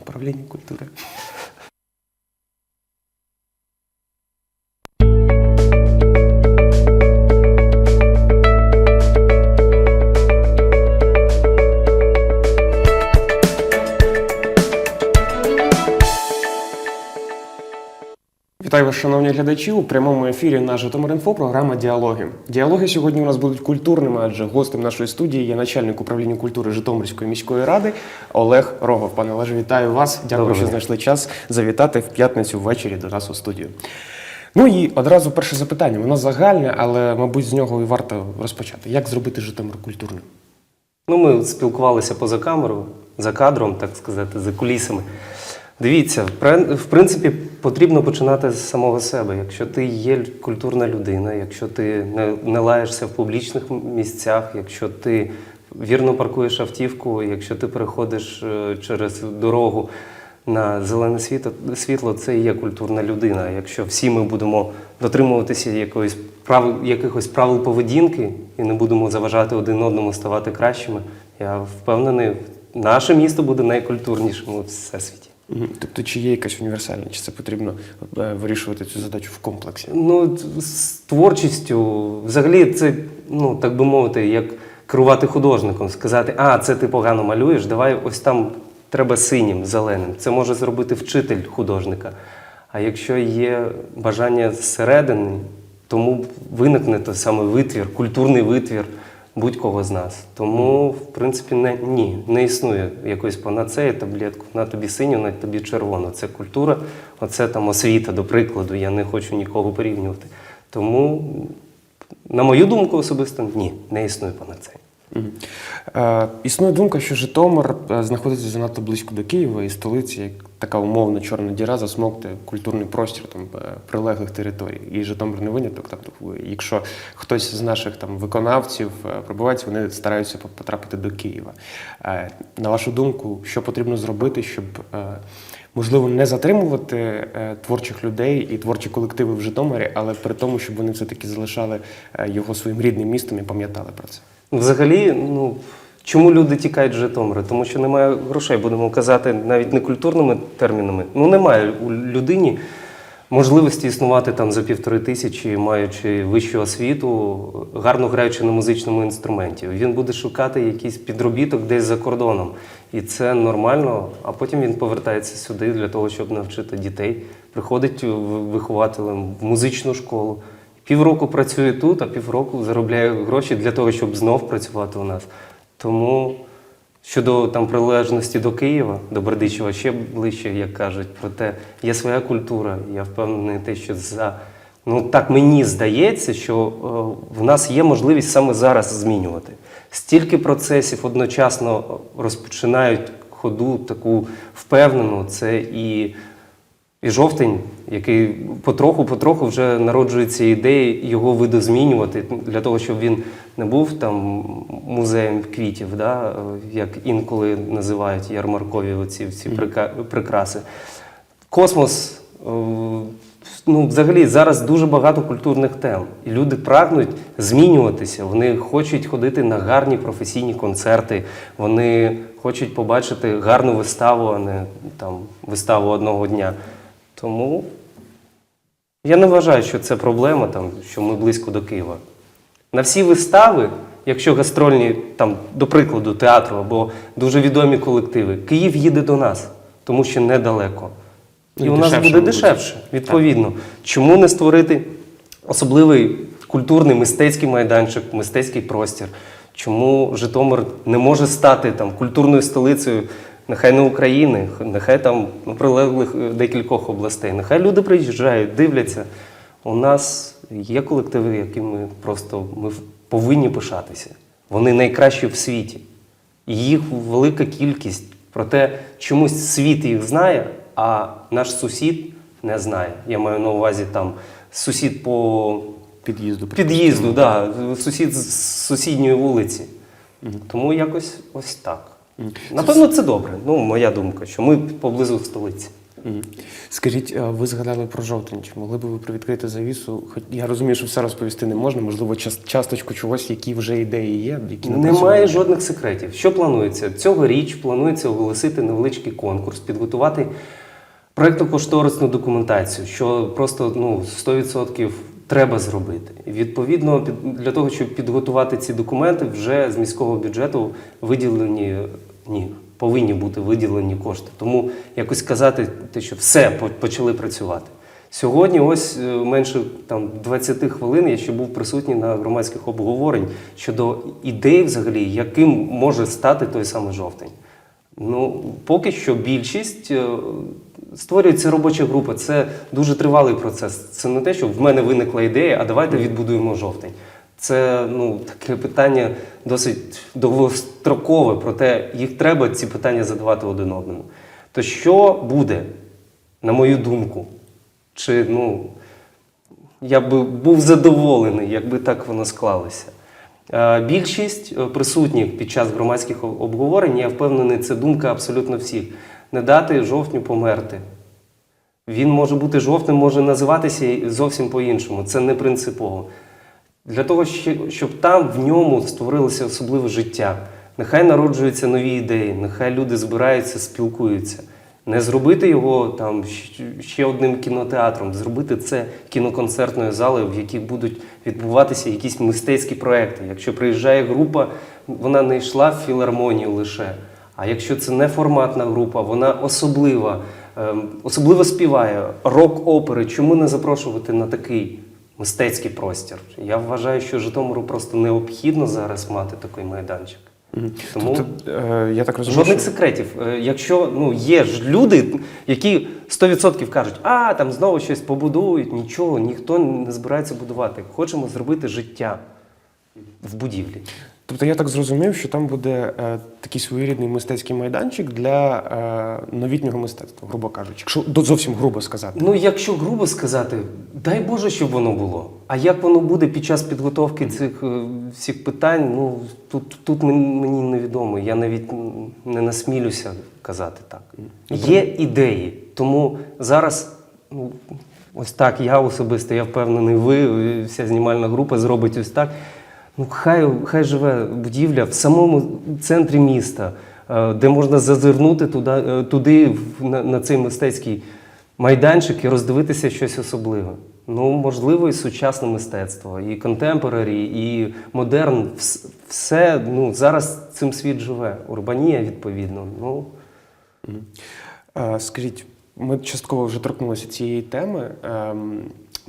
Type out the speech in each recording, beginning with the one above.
Управління культури. Вітаю вас, шановні глядачі. У прямому ефірі на Житомир.Інфо програма Діалоги. Діалоги сьогодні у нас будуть культурними, адже гостем нашої студії є начальник управління культури Житомирської міської ради Олег Рогов. Пане Олеже, вітаю вас. Дякую, Доброго що знайшли час завітати в п'ятницю ввечері до нас у студію. Ну і одразу перше запитання. Воно загальне, але, мабуть, з нього і варто розпочати. Як зробити Житомир культурним? Ну, ми спілкувалися поза камерою, за кадром, так сказати, за кулісами. Дивіться, в принципі, потрібно починати з самого себе. Якщо ти є культурна людина, якщо ти не, не лаєшся в публічних місцях, якщо ти вірно паркуєш автівку, якщо ти переходиш е, через дорогу на зелене світло, світло, це і є культурна людина. Якщо всі ми будемо дотримуватися якоїсь прав, якихось правил поведінки і не будемо заважати один одному ставати кращими, я впевнений, наше місто буде найкультурнішим у всесвіті. Тобто, чи є якась універсальна, чи це потрібно е, вирішувати цю задачу в комплексі? Ну, з творчістю, взагалі, це, ну, так би мовити, як керувати художником, сказати, а, це ти погано малюєш, давай ось там треба синім, зеленим. Це може зробити вчитель художника. А якщо є бажання зсередини, тому виникне той самий витвір, культурний витвір будь-кого з нас. Тому, в принципі, не, ні, не існує якоїсь панацеї, таблетку, на тобі синю, на тобі червону. Це культура, оце там освіта, до прикладу. Я не хочу нікого порівнювати. Тому, на мою думку, особисто, ні, не існує панацеї. Мгм. Е, існує думка, що Житомир е, знаходиться занадто близько до Києва і столиці, як така умовна чорна діра, засмокте культурний простір там е, прилеглих територій. І Житомир не виняток. Там, тобто, якщо хтось з наших там виконавців е, пробивається, вони стараються потрапити до Києва. Е, на вашу думку, що потрібно зробити, щоб можливо не затримувати творчих людей і творчі колективи в Житомирі, але при тому, щоб вони все таки залишали його своїм рідним містом і пам'ятали про це. Взагалі, ну чому люди тікають з Житомира? Тому що немає грошей, будемо казати, навіть не культурними термінами. Ну немає у людині можливості існувати там за півтори тисячі, маючи вищу освіту, гарно граючи на музичному інструменті. Він буде шукати якийсь підробіток десь за кордоном. І це нормально, а потім він повертається сюди для того, щоб навчити дітей. Приходить вихователем в музичну школу. Півроку працює тут, а півроку заробляє гроші для того, щоб знов працювати у нас. Тому щодо там прилежності до Києва, до Бердичева, ще ближче, як кажуть, проте є своя культура. Я впевнений, те, що за ну так мені здається, що е, в нас є можливість саме зараз змінювати. Стільки процесів одночасно розпочинають ходу таку впевнену. Це і і жовтень, який потроху-потроху вже народжується ідеї його видозмінювати для того, щоб він не був там музеєм квітів, да, як інколи називають ярмаркові оці ці прика- прикраси. Космос. е, Ну, взагалі, зараз дуже багато культурних тем. І люди прагнуть змінюватися. Вони хочуть ходити на гарні професійні концерти. Вони хочуть побачити гарну виставу, а не там виставу одного дня. Тому я не вважаю, що це проблема, там, що ми близько до Києва. На всі вистави, якщо гастрольні, там, до прикладу, театру або дуже відомі колективи, Київ їде до нас, тому що недалеко. І, І у нас дешевше, буде дешевше, відповідно. Чому не створити особливий культурний мистецький майданчик, мистецький простір? Чому Житомир не може стати там культурною столицею, нехай не України, нехай там прилеглих е, декількох областей. Нехай люди приїжджають, дивляться. У нас є колективи, якими просто ми повинні пишатися. Вони найкращі в світі. І їх велика кількість. Проте чомусь світ їх знає, а наш сусід не знає. Я маю на увазі там сусід по Під'їзду. під'їзду, да, сусід з сусідньої вулиці. Тому якось ось так. Напевно, це добре. Ну, моя думка, що ми поблизу столиці. Скажіть, ви згадали про жовтень. Чи могли б ви привідкрити завісу? Хоч я розумію, що все розповісти не можна, можливо, час, часточку чогось, які вже ідеї є, які Немає жодних секретів. Що планується? Цьогоріч планується оголосити невеличкий конкурс, підготувати проєктно-кошторисну документацію, що просто ну, 100% треба зробити. І відповідно, для того, щоб підготувати ці документи, вже з міського бюджету виділені ні. Повинні бути виділені кошти. Тому якось казати, те, що все почали працювати. Сьогодні, ось е, менше там 20 хвилин я ще був присутній на громадських обговорень щодо ідей, взагалі, яким може стати той самий жовтень. Ну, поки що більшість е, створюється робоча група. Це дуже тривалий процес. Це не те, що в мене виникла ідея, а давайте відбудуємо жовтень. Це ну, таке питання досить довгострокове, проте їх треба ці питання задавати один одному. То що буде, на мою думку, чи ну, я би був задоволений, якби так воно склалося. Е, Більшість е, присутніх під час громадських обговорень, я впевнений, це думка абсолютно всіх. Не дати жовтню померти. Він може бути жовтим, може називатися зовсім по-іншому. Це не принципово. Для того, щоб там в ньому створилося особливе життя. Нехай народжуються нові ідеї, нехай люди збираються, спілкуються. Не зробити його там ще одним кінотеатром, зробити це кіноконцертною залою, в якій будуть відбуватися якісь мистецькі проекти. Якщо приїжджає група, вона не йшла в філармонію лише. А якщо це не форматна група, вона особлива, ем, особливо співає рок-опери. Чому не запрошувати на такий мистецький простір? Я вважаю, що Житомиру просто необхідно зараз мати такий майданчик. Тому Тобто, е, я так розумію, жодних що... секретів. Е, Якщо ну є ж люди, які 100% кажуть, а там знову щось побудують, нічого, ніхто не збирається будувати. Хочемо зробити життя в будівлі. Тобто я так зрозумів, що там буде е, такий своєрідний мистецький майданчик для е, новітнього мистецтва, грубо кажучи, якщо до- зовсім грубо сказати. Ну, якщо грубо сказати, дай Боже, щоб воно було. А як воно буде під час підготовки цих е, всіх питань, ну тут, тут мені невідомо. Я навіть не насмілюся казати так. Є ідеї, тому зараз. Ну, Ось так, я особисто, я впевнений, ви, вся знімальна група зробить ось так. Ну, хай, хай живе будівля в самому центрі міста, е, де можна зазирнути туди, е, туди на, на цей мистецький майданчик і роздивитися щось особливе. Ну, можливо, і сучасне мистецтво, і контемпорарі, і модерн. Все ну, зараз цим світ живе. Урбанія, відповідно. Ну, Е, Скажіть, ми частково вже торкнулися цієї теми.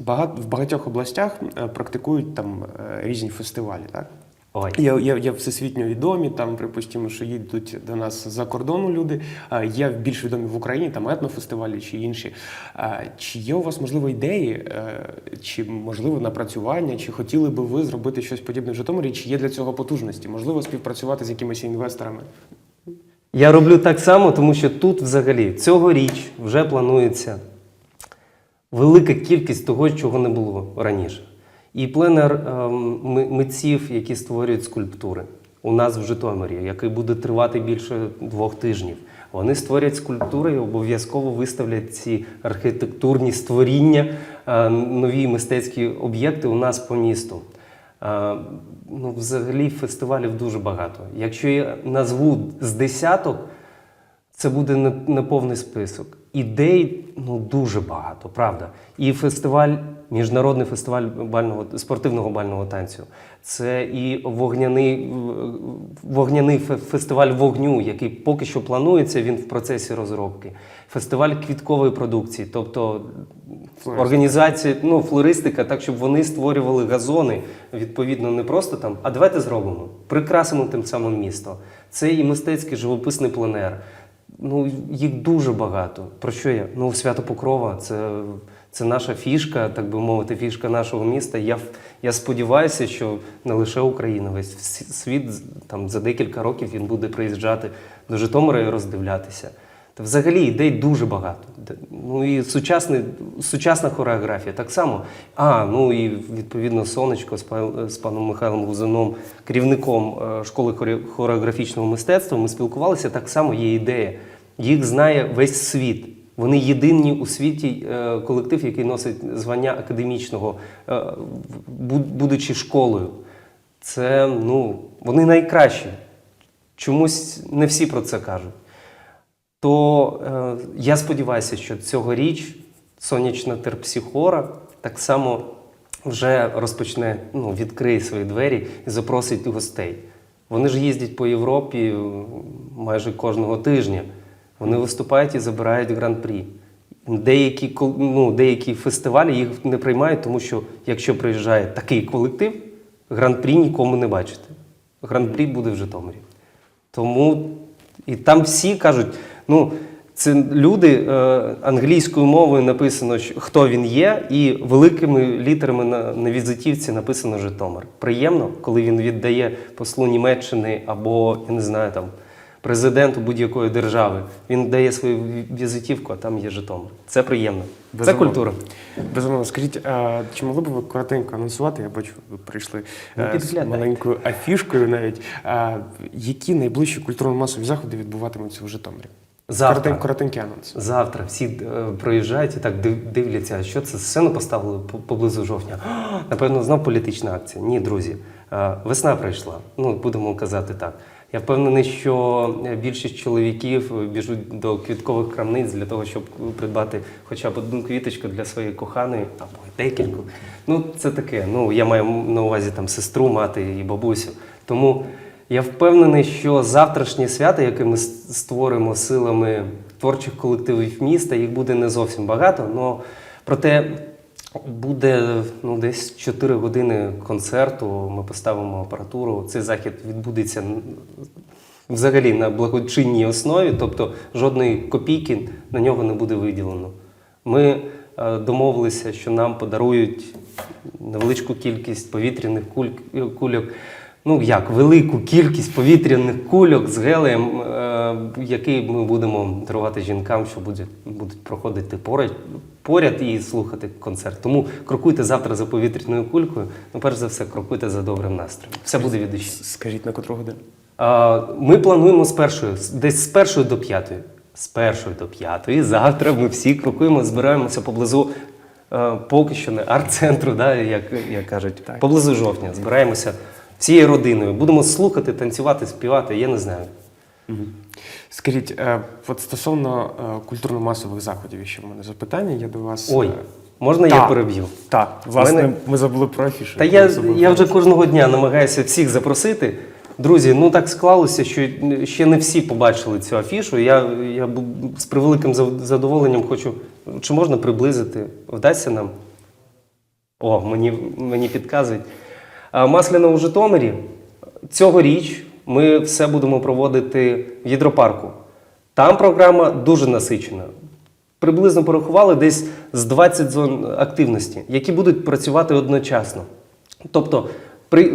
Ем, Багат, в багатьох областях е, практикують там е, різні фестивалі, так? ой. Є, є, є всесвітньо відомі, там, припустимо, що їдуть до нас за кордону люди. А Є більш відомі в Україні, там етнофестивалі чи інші. Чи є у вас, можливо, ідеї, е, чи можливо напрацювання, чи хотіли би ви зробити щось подібне в Житомирі, чи є для цього потужності? Можливо, співпрацювати з якимись інвесторами? Я роблю так само, тому що тут взагалі цьогоріч вже планується велика кількість того, чого не було раніше. І пленер ем, митців, які створюють скульптури у нас в Житомирі, який буде тривати більше двох тижнів. Вони створять скульптури і обов'язково виставлять ці архітектурні створіння, е, нові мистецькі об'єкти у нас по місту. Е, Ну, взагалі фестивалів дуже багато. Якщо я назву з десяток, це буде не, не повний список. Ідей ну, дуже багато, правда. І фестиваль, міжнародний фестиваль бального, спортивного бального танцю. Це і вогняний, е, вогняний фе- фестиваль вогню, який поки що планується, він в процесі розробки. Фестиваль квіткової продукції, тобто Флористика. організація, ну, флористика, так, щоб вони створювали газони, відповідно, не просто там, а давайте зробимо, прикрасимо тим самим місто. Це і мистецький живописний пленер. Ну, їх дуже багато. Про що я? Ну, свято Покрова це, це наша фішка, так би мовити, фішка нашого міста. Я, я сподіваюся, що не лише Україна, весь світ там, за декілька років він буде приїжджати до Житомира і роздивлятися. Та взагалі ідей дуже багато. Ну і сучасний, сучасна хореографія так само. А, ну і відповідно сонечко з, пан- з паном Михайлом Гузаном, керівником е, школи хоре- хореографічного мистецтва. Ми спілкувалися так само. Є ідея. Їх знає весь світ. Вони єдині у світі е, колектив, який носить звання академічного, е, будучи школою. Це ну, вони найкращі. Чомусь не всі про це кажуть. То е, я сподіваюся, що цьогоріч сонячна терпсихора так само вже розпочне, ну, відкриє свої двері і запросить гостей. Вони ж їздять по Європі майже кожного тижня. Вони виступають і забирають гран-прі. Деякі, ну, деякі фестивалі їх не приймають, тому що якщо приїжджає такий колектив, гран-прі нікому не бачите. Гран-прі буде в Житомирі. Тому і там всі кажуть, ну, це люди е, англійською мовою написано, хто він є, і великими літерами на, на візитівці написано Житомир. Приємно, коли він віддає послу Німеччини або, я не знаю, там, президенту будь-якої держави. Він дає свою візитівку, а там є Житомир. Це приємно. Це культура. Безумовно, скажіть, а чи могли б ви коротенько анонсувати? Я бачу, ви прийшли Ну, е, з маленькою афішкою навіть. А, які найближчі культурно-масові заходи відбуватимуться в Житомирі? Завтра. Коротенький анонс. Завтра всі е, проїжджають і так дивляться, що це сцену поставили поблизу жовтня. Напевно, знов політична акція. Ні, друзі, е, весна прийшла. Ну, будемо казати так. Я впевнений, що більшість чоловіків біжуть до квіткових крамниць для того, щоб придбати хоча б одну квіточку для своєї коханої або декільку. Ну, це таке. Ну, я маю на увазі там сестру, мати і бабусю. Тому я впевнений, що завтрашнє свято, яке ми створимо силами творчих колективів міста, їх буде не зовсім багато, але проте буде ну, десь 4 години концерту. Ми поставимо апаратуру. Цей захід відбудеться взагалі на благочинній основі, тобто жодної копійки на нього не буде виділено. Ми е, домовилися, що нам подарують невеличку кількість повітряних куль- кульок. Ну як, велику кількість повітряних кульок з гелеєм, е, який ми будемо дарувати жінкам, що будуть, будуть проходити поряд, поряд і слухати концерт. Тому крокуйте завтра за повітряною кулькою. Ну, перш за все, крокуйте за добрим настроєм. Все буде від душі. Скажіть на котру годину? А, Ми плануємо з першої, десь з першої до п'ятої. З першої до п'ятої. Завтра ми всі крокуємо, збираємося поблизу, е, поки що не арт-центру, да, як, як кажуть, Так. поблизу жовтня. Збираємося всією родиною. Будемо слухати, танцювати, співати, я не знаю. Скажіть, е, от стосовно е, культурно-масових заходів, ще в мене запитання. Я до вас. Ой, е, можна я так. переб'ю? Так, власне, мене- ми забули про афішу. Та я, я вже кожного дня намагаюся всіх запросити. Друзі, ну так склалося, що ще не всі побачили цю афішу. Я, я з превеликим зав- задоволенням хочу. Чи можна приблизити? Вдасться нам? О, мені, мені підказують. Масляна у Житомирі. Цьогоріч ми все будемо проводити в гідропарку. Там програма дуже насичена. Приблизно порахували десь з 20 зон активності, які будуть працювати одночасно. Тобто, при,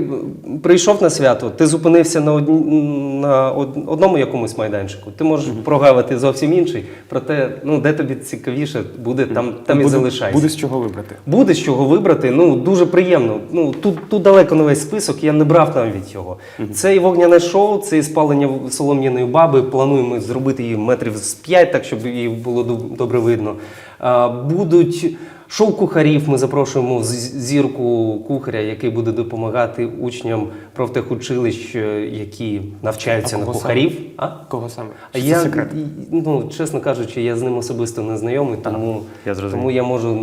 прийшов на свято, ти зупинився на, одні, на од- одному якомусь майданчику, ти можеш прогавити зовсім інший, проте ну, де тобі цікавіше буде, там, там і буде, залишайся. Буде з чого вибрати. Буде з чого вибрати. Ну дуже приємно. Ну тут, тут далеко не весь список. Я не брав навіть його. Це і вогняне шоу, це і спалення солом'яної баби. Плануємо зробити її метрів з 5, так щоб її було добре видно. А, будуть шоу кухарів. Ми запрошуємо зірку кухаря, який буде допомагати учням профтехучилищ, е, які навчаються А на кого кухарів. А? Кого саме? Чи це секрет? ну, чесно кажучи, я з ним особисто не знайомий, тому, я тому я можу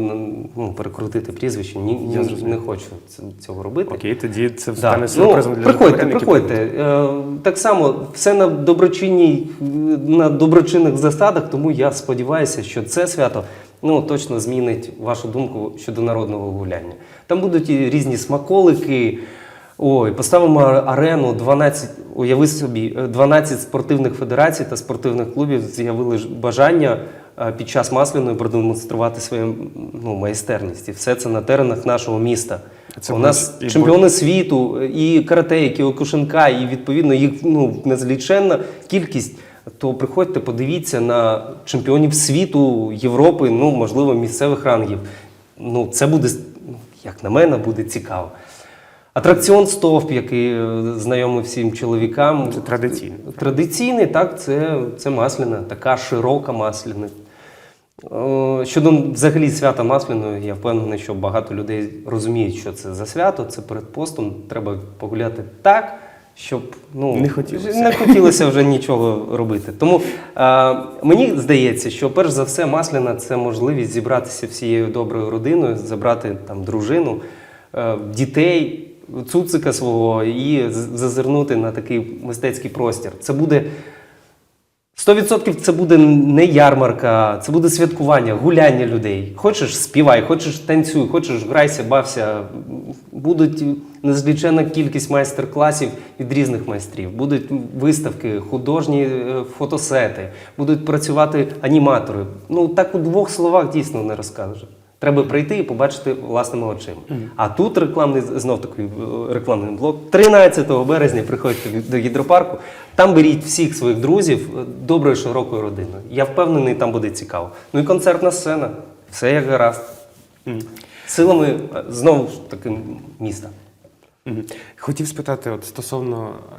ну, перекрутити прізвище. Ні, Я зрозумів. не хочу цього робити. Окей, тоді це Да. стане Ну, для приходьте, приходьте. Е, так само все на доброчинній, на доброчинних засадах, тому я сподіваюся, що це свято ну, точно змінить вашу думку щодо народного гуляння. Там будуть і різні смаколики. Ой, поставимо арену 12, уяви собі, е, 12 спортивних федерацій та спортивних клубів з'явили бажання е, під час масляної продемонструвати свою ну, майстерність. І все це на теренах нашого міста. Це У нас і чемпіони світу, і карате, і кіокушинка, і відповідно їх ну, незліченна кількість. То приходьте, подивіться на чемпіонів світу, Європи, ну можливо, місцевих рангів. Ну, це буде, як на мене, буде цікаво. Атракціон стовп, який е, знайомий всім чоловікам. Це традиційний. Традиційний, так, це, це масляна, така широка масляна. Е, Щодо взагалі свята Масляного, я впевнений, що багато людей розуміють, що це за свято. Це перед постом. Треба погуляти так, щоб ну, Не хотілося. не хотілося вже нічого робити. Тому е, мені здається, що перш за все Масляна це можливість зібратися всією доброю родиною, забрати там дружину, е, дітей, цуцика свого і зазирнути на такий мистецький простір. Це буде 100% це буде не ярмарка, це буде святкування, гуляння людей. Хочеш співай, хочеш танцюй, хочеш грайся, бався. Будуть незлічена кількість майстер-класів від різних майстрів. Будуть виставки, художні е, фотосети, будуть працювати аніматори. Ну так у двох словах дійсно не розкажеш. Треба прийти і побачити власними очима. А тут рекламний знов такий рекламний блок. 13 березня приходьте до гідропарку. Там беріть всіх своїх друзів доброю широкою родиною. Я впевнений, там буде цікаво. Ну і концертна сцена. Все як гаразд. Силами е, знову ж таки міста. Мгм. Хотів спитати, от стосовно е,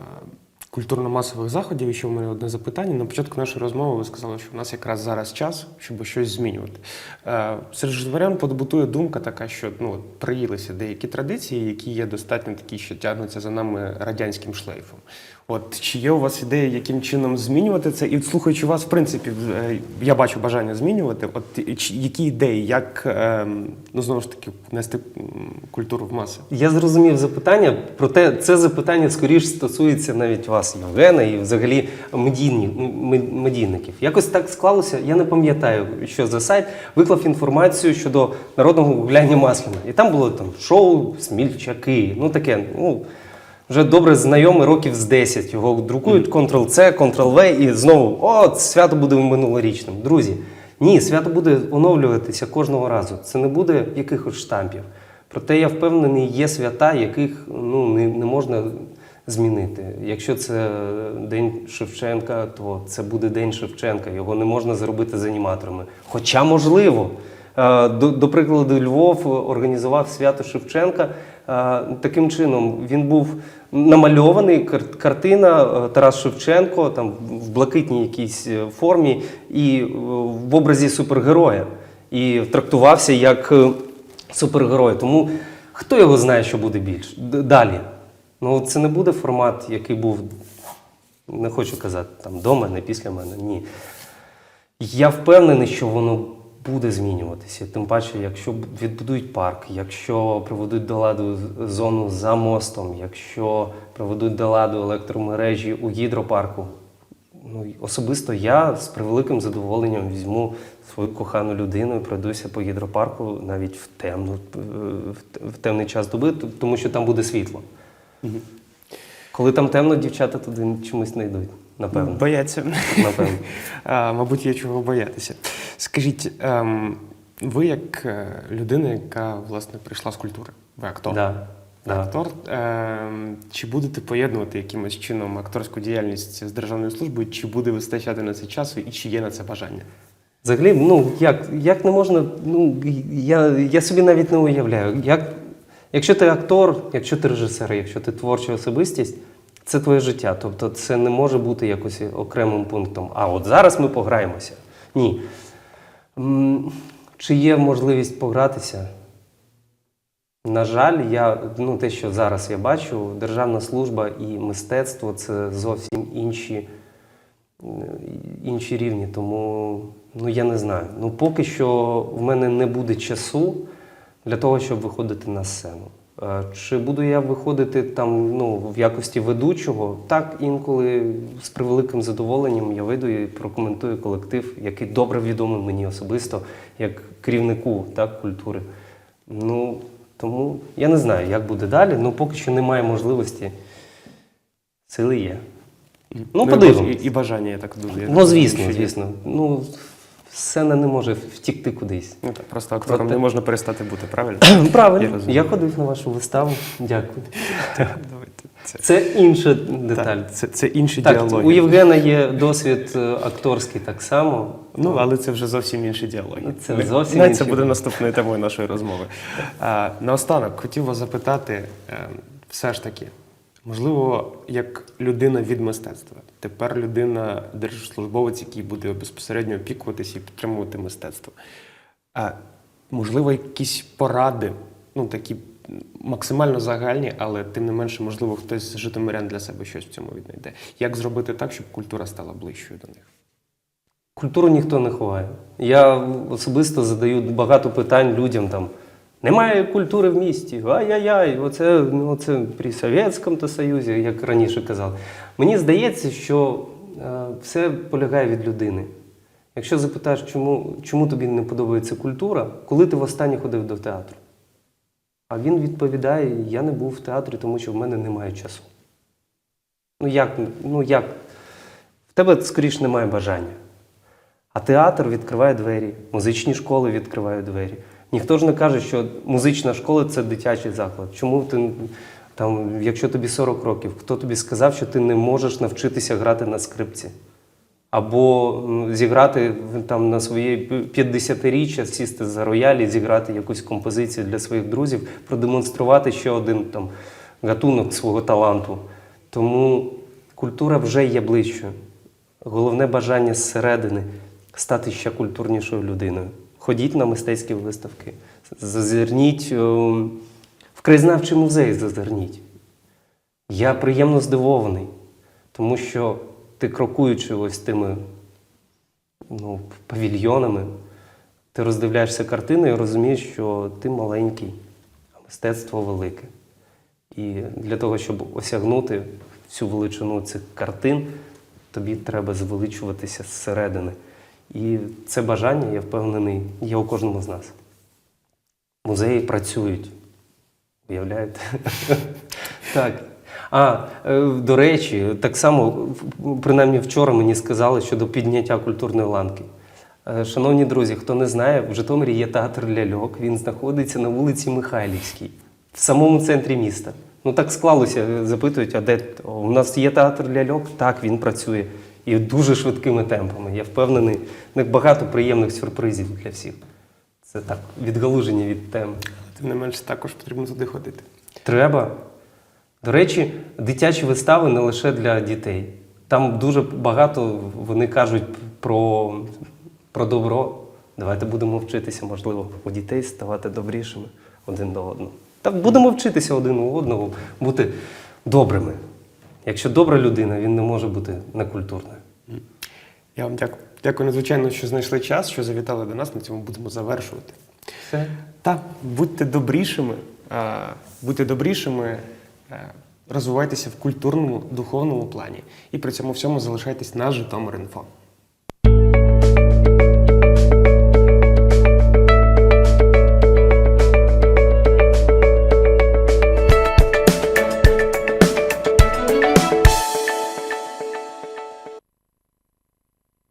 культурно-масових заходів, і ще в мене одне запитання. На початку нашої розмови ви сказали, що в нас якраз зараз час, щоб щось змінювати. Е, Серед житомирян побутує думка така, що ну, приїлися деякі традиції, які є достатньо такі, що тягнуться за нами радянським шлейфом. От чи є у вас ідеї, яким чином змінювати це? І слухаючи вас, в принципі, е, я бачу бажання змінювати. От чи- які ідеї, як е, ну знову ж таки нести культуру в маси? Я зрозумів запитання, проте це запитання скоріш стосується навіть вас, Євгена, і взагалі медійні, медійників. Якось так склалося, я не пам'ятаю, що за сайт виклав інформацію щодо народного гуляння Масляна. І там було там шоу Смільчаки, ну таке, ну. Вже добре знайоме років з 10. Його друкують Ctrl-C, Ctrl-V і знову о, свято буде минулорічним. Друзі, ні, свято буде оновлюватися кожного разу. Це не буде якихось штампів. Проте я впевнений, є свята, яких ну, не, не можна змінити. Якщо це День Шевченка, то це буде День Шевченка. Його не можна зробити з аніматорами. Хоча можливо. Е, До, до прикладу, Львов організував свято Шевченка. Таким чином він був намальований, картина е, Тарас Шевченко там в блакитній якійсь е, формі і е, в образі супергероя. І трактувався як супергерой. Тому хто його знає, що буде більше далі. Ну, це не буде формат, який був, не хочу казати, там до мене, після мене. Ні. Я впевнений, що воно буде змінюватися. Тим паче, якщо відбудують парк, якщо приведуть до ладу зону за мостом, якщо приведуть до ладу електромережі у гідропарку. Ну, особисто я з превеликим задоволенням візьму свою кохану людину і пройдуся по гідропарку навіть в темну е, в темний час доби, тому що там буде світло. Коли там темно, дівчата туди чомусь не йдуть, напевно. Бояться. Напевно. А, мабуть, є чого боятися. Скажіть, ем, ви як е, людина, яка власне прийшла з культури, ви актор. Да, да. актор. Ем, чи будете поєднувати якимось чином акторську діяльність з державною службою, чи буде вистачати на це часу, і чи є на це бажання? Взагалі, ну як, як не можна, ну я, я собі навіть не уявляю. Як, якщо ти актор, якщо ти режисер, якщо ти творча особистість, це твоє життя. Тобто це не може бути якось окремим пунктом. А от зараз ми пограємося. Ні. Чи є можливість погратися? На жаль, я, ну, те, що зараз я бачу, державна служба і мистецтво це зовсім інші е, інші рівні, тому ну я не знаю. Ну поки що в мене не буде часу для того, щоб виходити на сцену. Е, Чи буду я виходити там ну, в якості ведучого? Так, інколи з превеликим задоволенням я вийду і прокоментую колектив, який добре відомий мені особисто, як керівнику так, культури. Ну, тому я не знаю, як буде далі, ну поки що немає можливості. Сили є. Ну, і подивимось. І, і бажання, я так дуже. Ну, звісно, звісно. Ну, сцена не може втікти кудись. Ну, так, просто актором Проте- не можна перестати бути, правильно? Правильно, Я я, ходив на вашу виставу. Дякую. Це, Це інша деталь. так, це, це інші Так, діалоги. у Євгена є досвід е, акторський так само. Ну, але це вже зовсім інші діалоги. Це зовсім навіть це буде наступною темою нашої розмови. А, наостанок хотів вас запитати, е, все ж таки, Можливо, як людина від мистецтва. Тепер людина держслужбовець, який буде безпосередньо опікуватися і підтримувати мистецтво. А можливо, якісь поради, ну такі максимально загальні, але тим не менше, можливо, хтось з житомирян для себе щось в цьому віднайде. Як зробити так, щоб культура стала ближчою до них? Культуру ніхто не ховає. Я особисто задаю багато питань людям там. Немає культури в місті. Ай-яй-яй, оце, ну, оце при Совєтському Союзі, як раніше казали. Мені здається, що е, все полягає від людини. Якщо запитаєш, чому, чому тобі не подобається культура, коли ти востаннє ходив до театру? А він відповідає: я не був в театрі, тому що в мене немає часу. Ну як? Ну як? В тебе скоріш немає бажання. А театр відкриває двері, музичні школи відкривають двері. Ніхто ж не каже, що музична школа це дитячий заклад. Чому ти там, якщо тобі 40 років, хто тобі сказав, що ти не можеш навчитися грати на скрипці? Або зіграти там на своє 50-річчя, сісти за рояль і зіграти якусь композицію для своїх друзів, продемонструвати ще один там гатунок свого таланту. Тому культура вже є ближчою. Головне бажання зсередини стати ще культурнішою людиною. Ходіть на мистецькі виставки, зазирніть е, в краєзнавчий музей, зазирніть. Я приємно здивований, тому що ти крокуючи ось тими ну, павільйонами, ти роздивляєшся картину і розумієш, що ти маленький, а мистецтво велике. І для того, щоб осягнути всю величину цих картин, тобі треба звеличуватися зсередини. І це бажання, я впевнений, є у кожному з нас. Музеї працюють. Уявляєте? так. А, е, до речі, так само, принаймні вчора мені сказали щодо підняття культурної ланки. Е, Шановні друзі, хто не знає, в Житомирі є театр ляльок. Він знаходиться на вулиці Михайлівській, в самому центрі міста. Ну так склалося, е, запитують, а де у нас є театр ляльок? Так, він працює. І дуже швидкими темпами. Я впевнений, в них багато приємних сюрпризів для всіх. Це так, відгалуження від теми. Тим не менше, також потрібно туди ходити. Треба. До речі, дитячі вистави не лише для дітей. Там дуже багато вони кажуть про, про добро. Давайте будемо вчитися, можливо, у дітей ставати добрішими один до одного. Так будемо вчитися один у одного, бути добрими. Якщо добра людина, він не може бути некультурною. Я вам дякую. Дякую надзвичайно, що знайшли час, що завітали до нас. На цьому будемо завершувати. Все. Так, будьте добрішими, будьте добрішими, розвивайтеся в культурному, духовному плані і при цьому всьому залишайтесь на Житомир.Інфо.